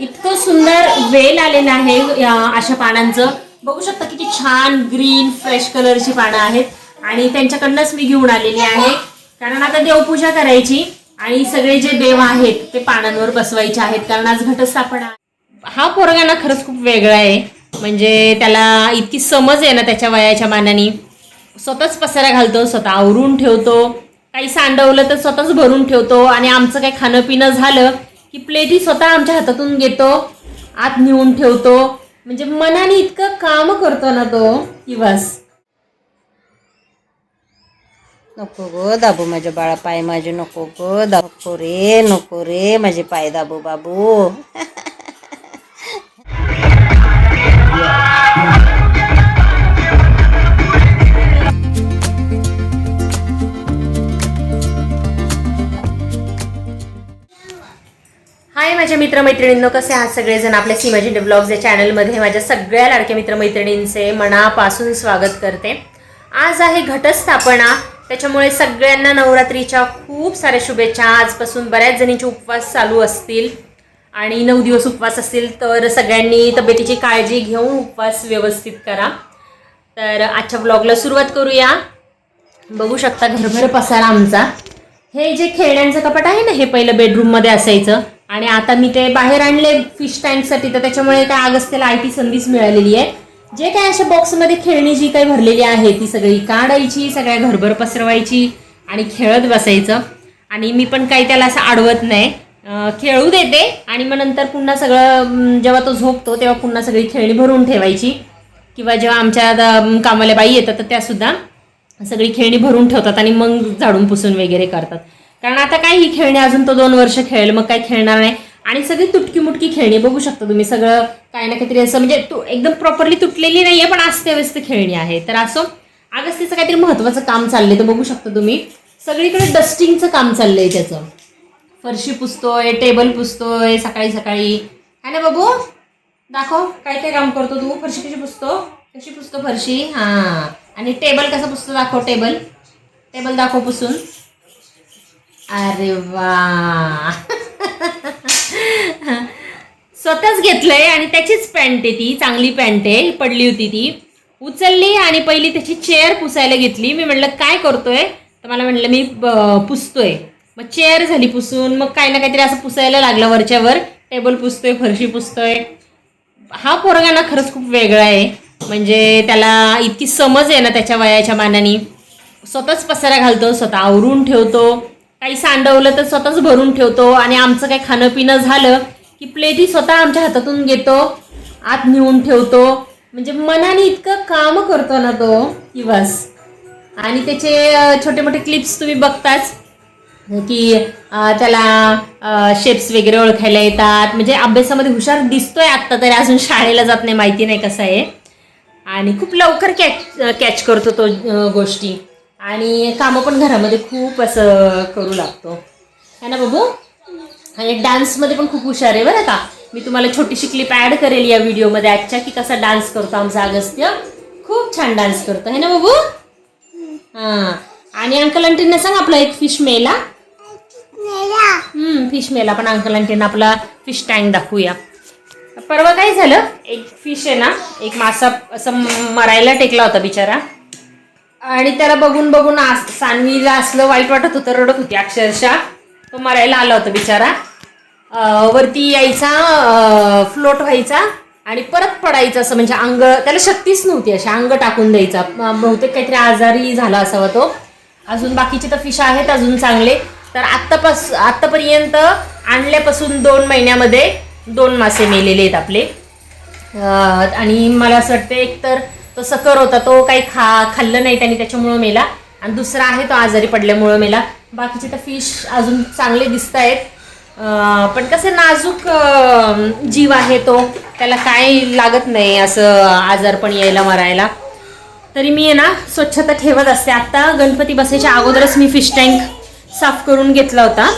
इतकं सुंदर वेल आलेलं आहे अशा पानांचं. बघू शकता किती छान ग्रीन फ्रेश कलरची पानं आहेत. आणि त्यांच्याकडनंच मी घेऊन आलेली आहे. कारण आता देवपूजा करायची आणि सगळे जे देव आहेत ते पानांवर बसवायचे आहेत. कारण आज घटस्थापना हा पोरगा ना खरंच खूप वेगळा आहे. म्हणजे त्याला इतकी समज आहे ना त्याच्या वयाच्या मानाने. स्वतःच पसारा घालतो स्वतः आवरून ठेवतो. काही सांडवलं तर स्वतःच भरून ठेवतो. आणि आमचं काही खाणं पिणं झालं की प्लेटी स्वतः आमच्या हातातून घेतो आत नेऊन ठेवतो. म्हणजे मनाने इतकं काम करतो ना तो की बस. नको ग दाबू माझ्या बाळा पाय माझे नको ग दा- नको रे नको रे माझे पाय दाबू बाबू. हाय माझ्या मित्रमैत्रिणींनो कसे आहात सगळेजण? आपल्या सीमाजी डेव्हलॉग्स या चॅनलमध्ये माझ्या सगळ्या लाडक्या मित्रमैत्रिणींचे मनापासून स्वागत करते. आज आहे घटस्थापना. त्याच्यामुळे सगळ्यांना नवरात्रीच्या खूप साऱ्या शुभेच्छा. आजपासून बऱ्याच जणींचे उपवास चालू असतील आणि नऊ दिवस उपवास असतील तर सगळ्यांनी तब्येतीची काळजी घेऊन उपवास व्यवस्थित करा. तर आजच्या ब्लॉगला सुरुवात करूया. बघू शकता घरभर पसारा आमचा. हे जे खेळण्यांचं कपाट आहे ना हे पहिलं बेडरूममध्ये असायचं. आणि आता मी ते बाहेर आणले फिश टँकसाठी तर त्याच्यामुळे काय अगस्त्याला आय टी संधीच मिळालेली आहे. जे काय अशा बॉक्समध्ये खेळणी जी काही भरलेली आहे ती सगळी काढायची सगळ्या घरभर पसरवायची आणि खेळत बसायचं. आणि मी पण काही त्याला असं अडवत नाही. खेळू देते आणि मग नंतर पुन्हा सगळं जेव्हा तो झोपतो तेव्हा पुन्हा सगळी खेळणी भरून ठेवायची. किंवा जेव्हा आमच्या कामाला बाई येतात तर त्या सुद्धा सगळी खेळणी भरून ठेवतात आणि मग झाडून पुसून वगैरे करतात. कारण आता काय ही खेळणी अजून तो दोन वर्ष खेळेल मग काय खेळणार नाही. आणि सगळी तुटकी मुटकी खेळणी बघू शकता तुम्ही सगळं काय ना काहीतरी असं म्हणजे तू एकदम प्रॉपरली तुटलेली नाहीये पण असते खेळणी आहे. तर असं अगस्तीचं काहीतरी महत्वाचं काम चाललंय तर बघू शकता तुम्ही. सगळीकडे डस्टिंगचं काम चाललंय त्याचं. फरशी पुसतोय टेबल पुसतोय सकाळी सकाळी. है ना बाबू? दाखव काय काय काम करतो तू? फरशी कशी पुसतो? कशी पुसतो फरशी? हां. आणि टेबल कसं पुसतो दाखव टेबल टेबल दाखव पुसून. अरे वा. स्वतःच घेतलंय आणि त्याचीच पॅन्ट आहे ती चांगली पॅन्ट आहे पडली होती ती. उचलली आणि पहिली त्याची चेअर पुसायला घेतली. मी म्हटलं काय करतोय? तर मला म्हटलं मी पुसतोय. मग चेअर झाली पुसून मग काही ना काहीतरी असं पुसायला लागलं वरच्यावर. टेबल पुसतोय फरशी पुसतोय. हा पोरगा ना खरंच खूप वेगळा आहे. म्हणजे त्याला इतकी समज आहे ना त्याच्या वयाच्या मानाने. स्वतःच पसारा घालतो स्वतः आवरून ठेवतो. काही सांडवलं तर स्वतःच भरून ठेवतो आणि आमचं काही खाणं पिणं झालं की प्लेटी स्वतः आमच्या हातातून घेतो आत नेऊन ठेवतो. म्हणजे मनाने इतकं काम करतो ना तो की बस. आणि त्याचे छोटे मोठे क्लिप्स तुम्ही बघताच की त्याला शेप्स वगैरे ओळखायला येतात. म्हणजे अभ्यासामध्ये हुशार दिसतोय आत्ता तरी अजून शाळेला जात नाही माहिती नाही कसं आहे. आणि खूप लवकर कॅच कॅच करतो तो गोष्टी. आणि कामं पण घरामध्ये खूप असं करू लागतो. है ना बाबू? आणि डान्समध्ये पण खूप हुशार आहे बरं का. मी तुम्हाला छोटीशी क्लिप ॲड करेल या व्हिडिओमध्ये आजच्या की कसा डान्स करतो आमचा अगस्त्य. खूप छान डान्स करतो. है ना बाबू? हां. आणि अंकल आंटींना सांग आपला एक फिश मेला. फिश मेला पण अंकल आंटींना आपला फिश टँक दाखवूया. परवा काय झालं? एक फिश आहे ना एक मासा असं मरायला टेकला होता बिचारा. आणि त्याला बघून बघून आस- सानवीला असलं वाईट वाटत होतं रडत होती अक्षरशः. तो मरायला आला होता बिचारा. वरती यायचा फ्लोट व्हायचा आणि परत पडायचं असं म्हणजे अंग त्याला शक्तीच नव्हती अशी अंग टाकून द्यायचा. बहुतेक काहीतरी आजारी झाला असावा तो. अजून बाकीचे तर फिश आहेत अजून चांगले. तर आत्तापास आत्तापर्यंत आणल्यापासून दोन महिन्यामध्ये दोन मासे मेलेले आहेत आपले. आणि मला असं वाटतं एक तर तो सकर होता तो काही खा खाल्लं नाही त्याने त्याच्यामुळं मेला. आणि दुसरा आहे तो आजारी पडल्यामुळं मेला. बाकीचे तर फिश अजून चांगले दिसत आहेत पण कसं नाजूक जीव आहे तो. त्याला काय लागत नाही असं आजारपण यायला मरायला. तरी मी आहे ना स्वच्छता ठेवत असते. आत्ता गणपती बसायच्या अगोदरच मी फिश टँक साफ करून घेतला होता.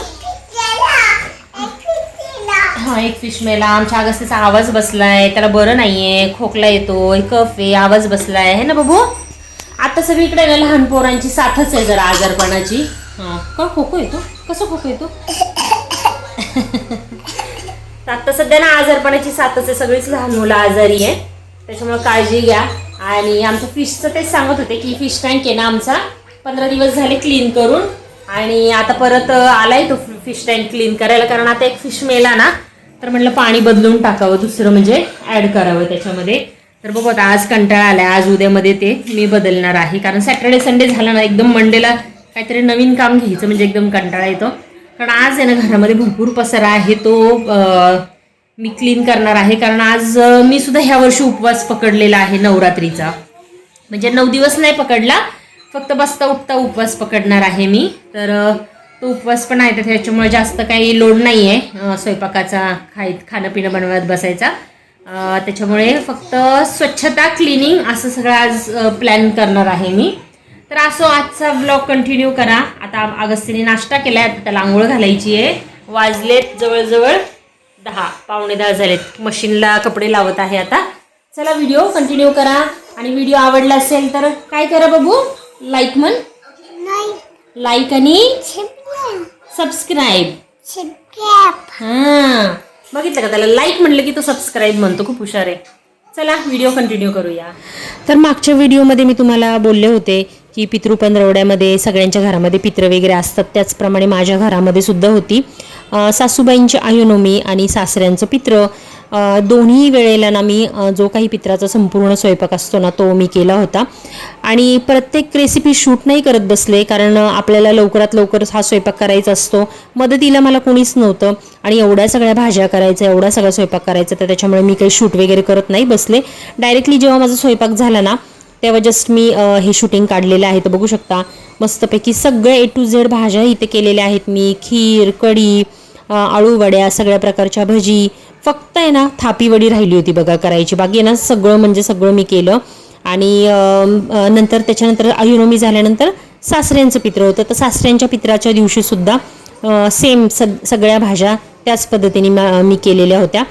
एक फिश मेला. आमच्या अगस्तीचा आवाज बसलाय. त्याला बरं नाहीये. खोकला येतो. कफ आहे. आवाज बसलाय. है ना बाबू? आता सगळीकडे ना लहान पोरांची साथच आहे जरा आजारपणाची. हा का खोको येतो? कसं खोको येतो? तर आता सध्या ना आजारपणाची साथच आहे. सगळीच लहान मुलं आजारी आहे. त्याच्यामुळे काळजी घ्या. आणि आमचं फिशचं तेच सांगत होते की फिश टँक आहे ना आमचा. पंधरा दिवस झाले क्लीन करून. आणि आता परत आलाय तो फिश टँक क्लीन करायला. कारण आता एक फिश मेला ना तर म्हटलं पाणी बदलून टाकावं दुसरं म्हणजे ऍड करावं त्याच्यामध्ये. तर बघू आता आज कंटाळा आलाय आज उद्यामध्ये ते मी बदलणार आहे. कारण सॅटर्डे संडे झाला ना एकदम मंडेला काहीतरी नवीन काम घ्यायचं म्हणजे एकदम कंटाळा येतो. कारण आज आहे ना घरामध्ये भरपूर पसारा आहे तो मी क्लीन करणार आहे. कारण आज मी सुद्धा ह्या वर्षी उपवास पकडलेला आहे नवरात्रीचा. म्हणजे नऊ दिवस नाही पकडला फक्त बसता उठता उपवास पकडणार आहे मी. तर तो उपवास पण आहे तर त्याच्यामुळे जास्त काही लोड नाही आहे स्वयंपाकाचा खाय खाणं पिणं बनवत बसायचा. त्याच्यामुळे फक्त स्वच्छता क्लिनिंग असं सगळं आज प्लॅन करणार आहे मी. तर असो आजचा ब्लॉग कंटिन्यू करा. आता अगस्तीने नाश्ता केलाय आता त्याला आंघोळ घालायची आहे. वाजलेत जवळजवळ दहा पावणे दहा झालेत. मशीनला कपडे लावत आहे आता. चला व्हिडिओ कंटिन्यू करा. आणि व्हिडिओ आवडला असेल तर काय करा बघू लाईक म्हण. लाईक आणि सबस्क्राईब हां. बघितलं का त्याला? लाईक म्हणलं की तो सबस्क्राईब म्हणतो. खूप हुशार आहे. चला व्हिडिओ कंटिन्यू करूया. तर मागच्या व्हिडिओमध्ये मी तुम्हाला बोलले होते की पितृ पंधरवड्यामध्ये सगळ्यांच्या घरामध्ये पित्र वगैरे असतात. त्याचप्रमाणे माझ्या घरामध्ये सुद्धा होती. सासूबाईंची आयुनोमी आणि सासऱ्यांचं पित्र दोन्ही वेळेला ना मी जो काही पित्राचा संपूर्ण स्वयंपाक असतो ना तो मी केला होता. आणि प्रत्येक रेसिपी शूट नाही करत बसले कारण आपल्याला लवकरात लवकर हा स्वयंपाक करायचा असतो. मदतीला मला कोणीच नव्हतं. आणि एवढ्या सगळ्या भाज्या करायच्या एवढा सगळा स्वयंपाक करायचा तर त्याच्यामुळे मी काही शूट वगैरे करत नाही बसले. डायरेक्टली जेव्हा माझा स्वयंपाक झाला ना तेव्हा जस्ट मी हे शूटिंग काढलेलं आहे. तर बघू शकता मस्तपैकी सगळे ए टू झेड भाज्या इथे केलेल्या आहेत मी. खीर कढी आळू वड्या सगळ्या प्रकारच्या भजी फक्त आहे ना थापी वडी राहिली होती बघा करायची. बाकी आहे ना सगळं म्हणजे सगळं मी केलं. आणि नंतर त्याच्यानंतर आयुर्मी झाल्यानंतर सासऱ्यांचं पित्र होतं. तर सासऱ्यांच्या पित्राच्या दिवशीसुद्धा सेम सग सगळ्या भाज्या त्याच पद्धतीने मा- मी केलेल्या होत्या.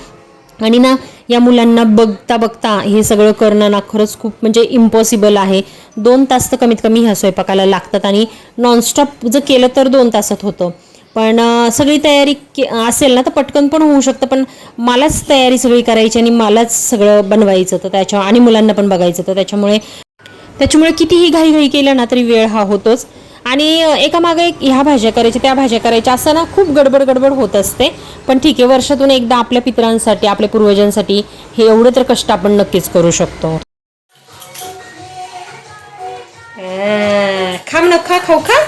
आणि ना या मुलांना बघता बघता हे सगळं करणं ना खरंच खूप म्हणजे इम्पॉसिबल आहे. दोन तास तर कमीत कमी ह्या स्वयंपाकाला लागतात आणि नॉनस्टॉप जर केलं तर दोन तासात होतं. पण सगळी तयारी के असेल ना तर पटकन पण होऊ शकतं. पण मलाच तयारी सगळी करायची आणि मलाच सगळं बनवायचं. तर त्याच्या आणि मुलांना पण बघायचं. तर त्याच्यामुळे त्याच्यामुळे कितीही घाईघाई केलं ना तरी वेळ हा होतोच. आणि एका मागे एक ह्या भाज्या करायच्या त्या भाज्या करायच्या असं ना खूप गडबड गडबड होत असते. पण ठीक आहे वर्षातून एकदा आपल्या पितरांसाठी आपल्या पूर्वजांसाठी हे एवढं तर कष्ट आपण नक्कीच करू शकतो. खाम न खा खाऊ खा.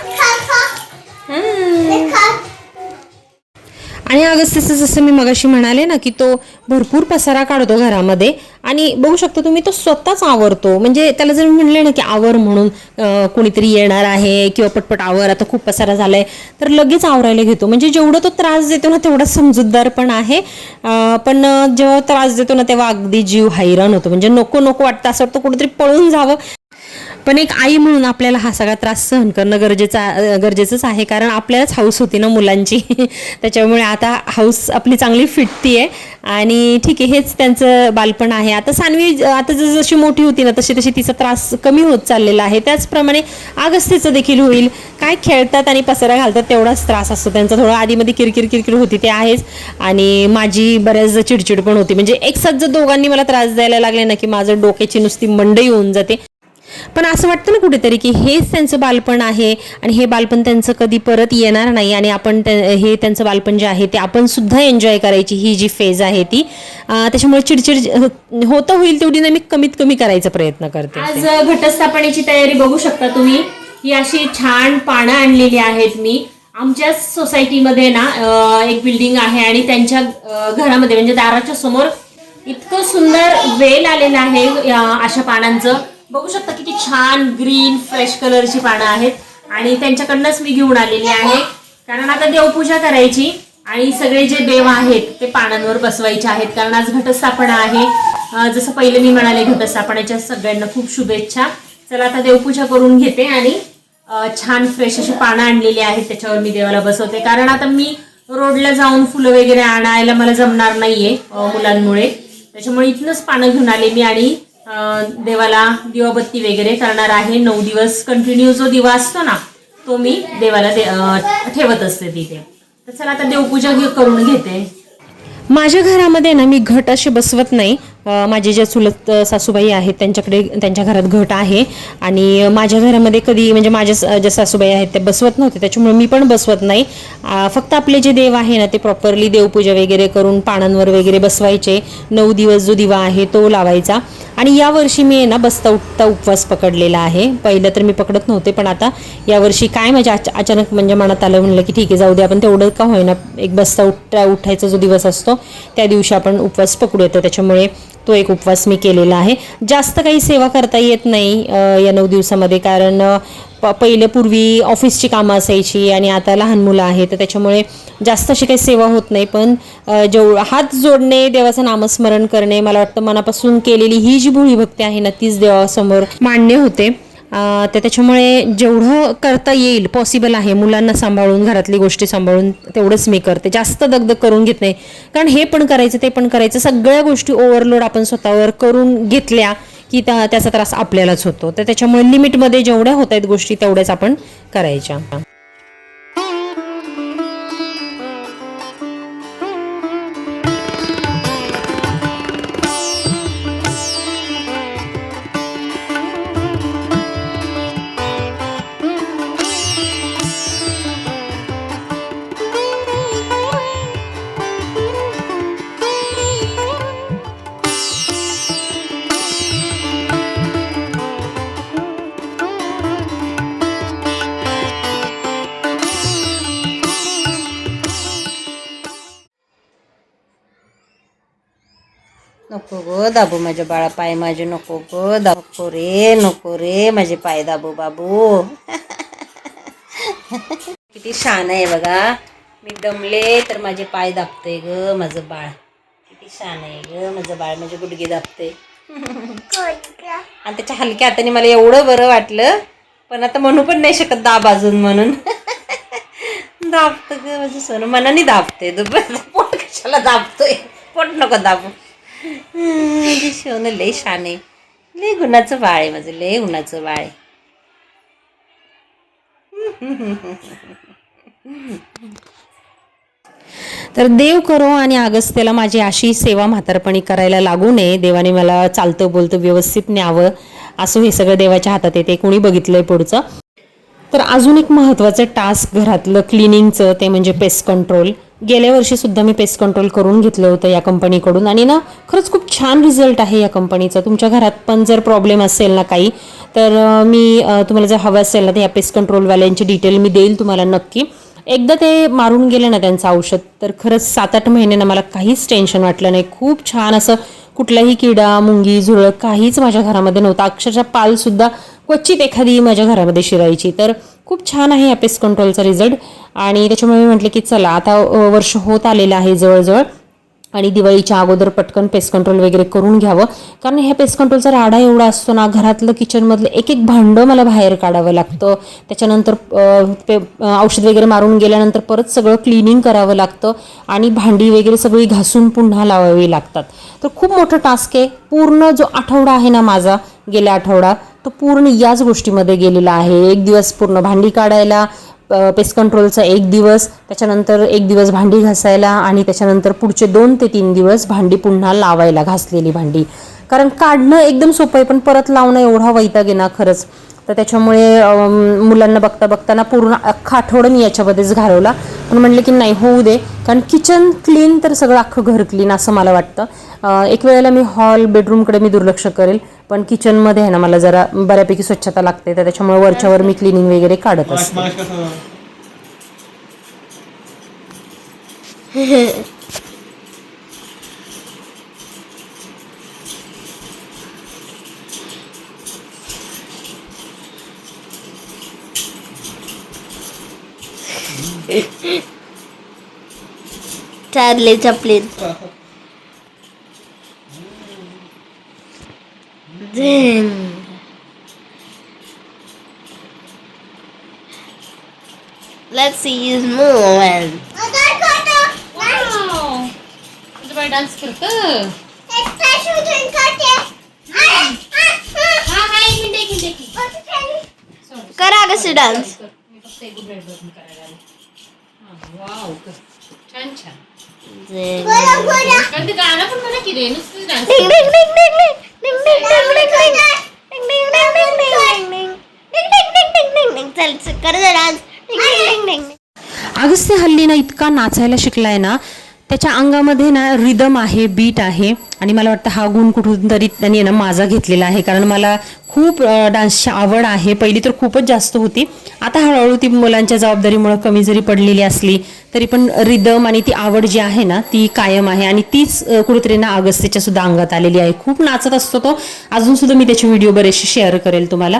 आणि अगस्तीचं जसं मी मगाशी म्हणाले ना की तो भरपूर पसारा काढतो घरामध्ये. आणि बघू शकता तुम्ही तो स्वतःच आवरतो. म्हणजे त्याला जर म्हणले ना की आवर म्हणून कुणीतरी कोणीतरी येणार आहे किंवा पटपट आवर आता खूप पसारा झालाय तर लगेच आवरायला घेतो. म्हणजे जेवढं तो त्रास देतो ना तेवढा समजूतदार पण आहे. पण जेव्हा त्रास देतो ना तेव्हा अगदी जीव हैराण होतो. म्हणजे नको नको वाटतं असं वाटतं कुठेतरी पळून जावं. पण एक आई म्हणून आपल्याला हा सगळा त्रास सहन करणं गरजेचं गरजेचंच आहे. कारण आपल्यालाच हाऊस होती ना मुलांची. त्याच्यामुळे आता हाऊस आपली चांगली फिटती आहे आणि ठीक आहे हेच त्यांचं बालपण आहे. आता सानवी आता जशी मोठी होती ना तशी तशी तिचा त्रास कमी होत चाललेला आहे. त्याचप्रमाणे आगस्तीचं देखील होईल. काय खेळतात आणि पसरा घालतात तेवढाच त्रास असतो. त्यांचा थोडा आधीमध्ये किरकिर किरकिर होती ते आहेच. आणि माझी बऱ्याचदा चिडचिड पण होती. म्हणजे एक जर दोघांनी मला त्रास द्यायला लागले ना की माझं डोक्याची नुसती मंडई होऊन जाते. पण असं वाटतं ना कुठेतरी की हेच त्यांचं बालपण आहे आणि हे बालपण त्यांचं कधी परत येणार नाही आणि आपण हे त्यांचं बालपण जे आहे ते आपण सुद्धा एन्जॉय करायची ही जी फेज आहे ती. त्याच्यामुळे चिडचिड ज- होतं होईल तेवढी ना मी कमीत कमी करायचा प्रयत्न करते. आज घटस्थापनेची तयारी बघू शकता तुम्ही. ही अशी छान पानं आणलेली आहेत मी. आमच्याच सोसायटीमध्ये ना एक बिल्डिंग आहे आणि त्यांच्या घरामध्ये म्हणजे दाराच्या समोर इतकं सुंदर वेल आलेलं आहे अशा पानांचं. बघू शकता किती छान ग्रीन फ्रेश कलरची पानं आहेत. आणि त्यांच्याकडनंच मी घेऊन आलेली आहे. कारण आता देवपूजा करायची आणि सगळे जे देव आहेत ते पानांवर बसवायचे आहेत. कारण आज घटस्थापना आहे. जसं पहिले मी म्हणाले घटस्थापनेच्या सगळ्यांना खूप शुभेच्छा. चला आता देवपूजा करून घेते आणि छान फ्रेश अशी पानं आणलेली आहेत. त्याच्यावर मी देवाला बसवते. कारण आता मी रोडला जाऊन फुलं वगैरे आणायला मला जमणार नाहीये मुलांमुळे. त्याच्यामुळे इथनंच पानं घेऊन आले मी आणि देवाला दिवाबत्ती वगैरे करणार आहे. नऊ दिवस कंटिन्यू जो दिवा असतो ना तो मी देवाला दे- ठेवत असते तिथे. तर चला आता देवपूजा करून घेते. माझ्या घरामध्ये ना मी घट असे बसवत नाही. माझे ज्या चुलत सासूबाई आहेत त्यांच्याकडे त्यांच्या घरात घट आहे. आणि माझ्या घरामध्ये कधी म्हणजे माझ्या स- ज्या सासूबाई आहेत त्या बसवत नव्हते. त्याच्यामुळे मी पण बसवत नाही. फक्त आपले जे देव आहे ना ते प्रॉपरली देवपूजा वगैरे करून पानांवर वगैरे बसवायचे. नऊ दिवस जो दिवा आहे तो लावायचा. आणि यावर्षी मी आहे ना बसता उठता उपवास पकडलेला आहे. पहिलं तर मी पकडत नव्हते पण आता यावर्षी काय म्हणजे माझ्या अचा- अचानक म्हणजे मनात आलं म्हणलं की ठीक आहे जाऊ दे आपण तेवढं का होईना एक बसता उठता उठायचा जो दिवस असतो त्या दिवशी आपण उपवास पकडू येतो त्याच्यामुळे तो एक उपवास मी केलेला आहे. जास्त काही सेवा करता येत नाही या नऊ दिवसामध्ये. कारण प पहिले पूर्वी ऑफिसची कामं असायची आणि आता लहान मुलं आहेत तर त्याच्यामुळे जास्त अशी काही सेवा होत नाही. पण जेव हात जोडणे देवाचं नामस्मरण करणे मला वाटतं मनापासून केलेली ही जी भोळी भक्ती आहे ना तीच देवासमोर मान्य होते. तर त्याच्यामुळे जेवढं करता येईल पॉसिबल आहे मुलांना सांभाळून घरातली गोष्टी सांभाळून तेवढंच मी करते. जास्त दगदग करून घेत नाही. कारण हे पण करायचं ते पण करायचं. सगळ्या गोष्टी ओव्हरलोड आपण स्वतःवर करून घेतल्या की त्या त्याचा त्रास आपल्यालाच होतो. तर त्याच्यामुळे लिमिटमध्ये जेवढ्या होत आहेत गोष्टी तेवढ्याच आपण करायच्या. दाबू माझ्या बाळा पाय माझे नको ग दाबू नको रे नको रे माझे पाय दाबू बाबू. किती शान आहे बघा. मी दमले तर माझे पाय दाबते ग माझं बाळ. किती शान आहे ग माझं बाळ माझे गुडघे दाबते आणि त्याच्या हलक्या हाताने मला एवढं बरं वाटलं. पण आता म्हणू पण नाही शकत दाब अजून म्हणून. दाबतं ग माझं सोनं. मनाने दाबते दुपार पोट कशाला दाबतोय? पोट नको दाबू. माझे सोनं लय शान आहे लय गुणाचं बाळ आहे माझं लय गुणाचं बाळ आहे. तर देव करो आणि अगस्त्याला माझी अशी सेवा म्हातारपणी करायला लागू नये. देवाने मला चालतं बोलतं व्यवस्थित न्यावं. असं हे सगळं देवाच्या हातात येते. कोणी बघितलंय पुढचं? तर अजून एक महत्त्वाचं टास्क घरातलं क्लिनिंगचं ते म्हणजे पेस्ट कंट्रोल गेल्या वर्षी सुद्धा मी पेस्ट कंट्रोल करून घेतलं होतं या कंपनीकडून आणि ना खरंच खूप छान रिझल्ट आहे या कंपनीचा तुमच्या घरात पण जर प्रॉब्लेम असेल ना काही तर मी तुम्हाला जर हवं असेल ना तर या पेस्ट कंट्रोलवाल्यांची डिटेल मी देईल तुम्हाला नक्की. एकदा ते मारून गेले ना त्यांचं औषध तर खरंच सात आठ महिने ना मला काहीच टेन्शन वाटलं नाही. खूप छान असं कुठलाही किडा मुंगी झुळक काहीच माझ्या घरामध्ये नव्हतं. अक्षरशः पालसुद्धा क्वचित एखादी माझ्या घरामध्ये शिरायची. तर खूप छान आहे या पेस्ट कंट्रोलचा रिझल्ट आणि त्याच्यामुळे मी म्हटलं की चला आता वर्ष होत आलेलं आहे जवळजवळ. आणि दिवाळीच्या अगोदर पटकन पेस्ट कंट्रोल वगैरे करून घ्यावं. कारण ह्या पेस्ट कंट्रोलचा राडा एवढा असतो ना घरातलं किचनमधलं एक एक भांडं मला बाहेर काढावं लागतं. त्याच्यानंतर पे औषध वगैरे मारून गेल्यानंतर परत सगळं क्लिनिंग करावं लागतं. आणि भांडी वगैरे सगळी घासून पुन्हा लावावी लागतात. तर खूप मोठं टास्क आहे. पूर्ण जो आठवडा आहे ना माझा गेल्या आठवडा तो पूर्ण याच गोष्टीमध्ये गेलेला आहे. एक दिवस पूर्ण भांडी काढायला पेस्ट कंट्रोलचा एक दिवस त्याच्यानंतर एक दिवस भांडी घासायला आणि त्याच्यानंतर पुढचे दोन ते तीन दिवस भांडी पुन्हा लावायला घासलेली भांडी. कारण काढणं एकदम सोपं आहे पण परत लावणं एवढा वैताग आहे ना खरंच. तर त्याच्यामुळे मुलांना बघता बघताना पूर्ण अख्खा आठवडा मी याच्यामध्येच घालवला. पण म्हणलं की नाही होऊ दे. कारण किचन क्लीन तर सगळं अख्खं घर क्लीन असं मला वाटतं. एक वेळेला मी हॉल बेडरूमकडे मी दुर्लक्ष करेल पण किचनमध्ये आहे ना मला जरा बऱ्यापैकी स्वच्छता लागते. तर त्याच्यामुळे वरच्यावर मी क्लिनिंग वगैरे काढत असते. माश कसं Charlie Chaplin Then let's see his movement. Dance करत करा कसे डान्स छान छान Ding. कारण ते गाणं पण म्हणा की रे नुसतं dance. Ding ding ding ding ding ding ding wow Agastya हल्ली ना इतका नाचायला शिकलाय ना त्याच्या अंगामध्ये ना रिदम आहे बीट आहे आणि मला वाटतं हा गुण कुठून तरी त्यांनी ना माझा घेतलेला आहे कारण मला खूप डान्सची आवड आहे. पहिली तर खूपच जास्त होती. आता हळूहळू ती मुलांच्या जबाबदारीमुळे कमी जरी पडलेली असली तरी पण रिदम आणि ती आवड जी आहे ना ती कायम आहे. आणि तीच कुठेतरी ना अगस्त्यच्या सुद्धा अंगात आलेली आहे. खूप नाचत असतो तो. अजून सुद्धा मी त्याचे व्हिडिओ बरेचसे शेअर करेल तुम्हाला.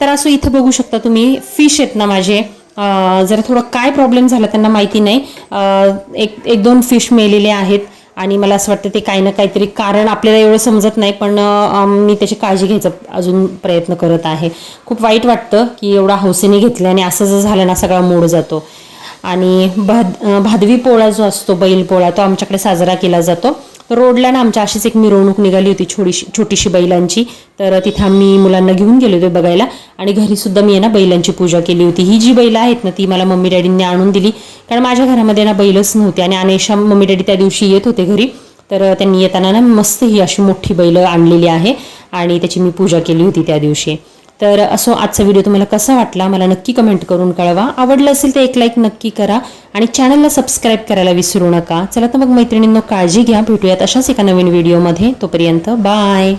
तर असं इथं बघू शकता तुम्ही फिश आहेत ना माझे. जरा थोडं काय प्रॉब्लेम झाला त्यांना माहिती नाही. एक एक दोन फिश मेलेले आहेत. आणि मला असं वाटतं ते काही ना काहीतरी कारण आपल्याला एवढं समजत नाही पण मी त्याची काळजी घ्यायचा अजून प्रयत्न करत आहे. खूप वाईट वाटतं की एवढा हौसेने घेतलं आणि असं जर झालं ना सगळा मूड जातो. आणि भाद भादवी पोळा जो असतो बैल पोळा तो आमच्याकडे साजरा केला जातो. तर रोडला ना आमच्या अशीच एक मिरवणूक निघाली होती छोटीशी छोटीशी बैलांची. तर तिथं आम्ही मुलांना घेऊन गेलो होतो बघायला. आणि घरीसुद्धा मी ना बैलांची पूजा केली होती. ही जी बैलं आहेत ना ती मला मम्मी डॅडींनी आणून दिली. कारण माझ्या घरामध्ये ना बैलच नव्हते. आणि अनेशा मम्मी डॅडी त्या दिवशी येत होते घरी. तर त्यांनी येताना ना मस्त ही अशी मोठी बैलं आणलेली आहे. आणि त्याची मी पूजा केली होती त्या दिवशी. तर असो आजचा व्हिडिओ तुम्हाला कसा वाटला मला नक्की कमेंट करून कळवा. आवडलं असेल तर एक लाईक नक्की करा आणि चॅनलला सबस्क्राईब करायला विसरू नका. चला तर मग मैत्रिणींनो काळजी घ्या. भेटूयात अशाच एका नवीन व्हिडिओमध्ये तोपर्यंत बाय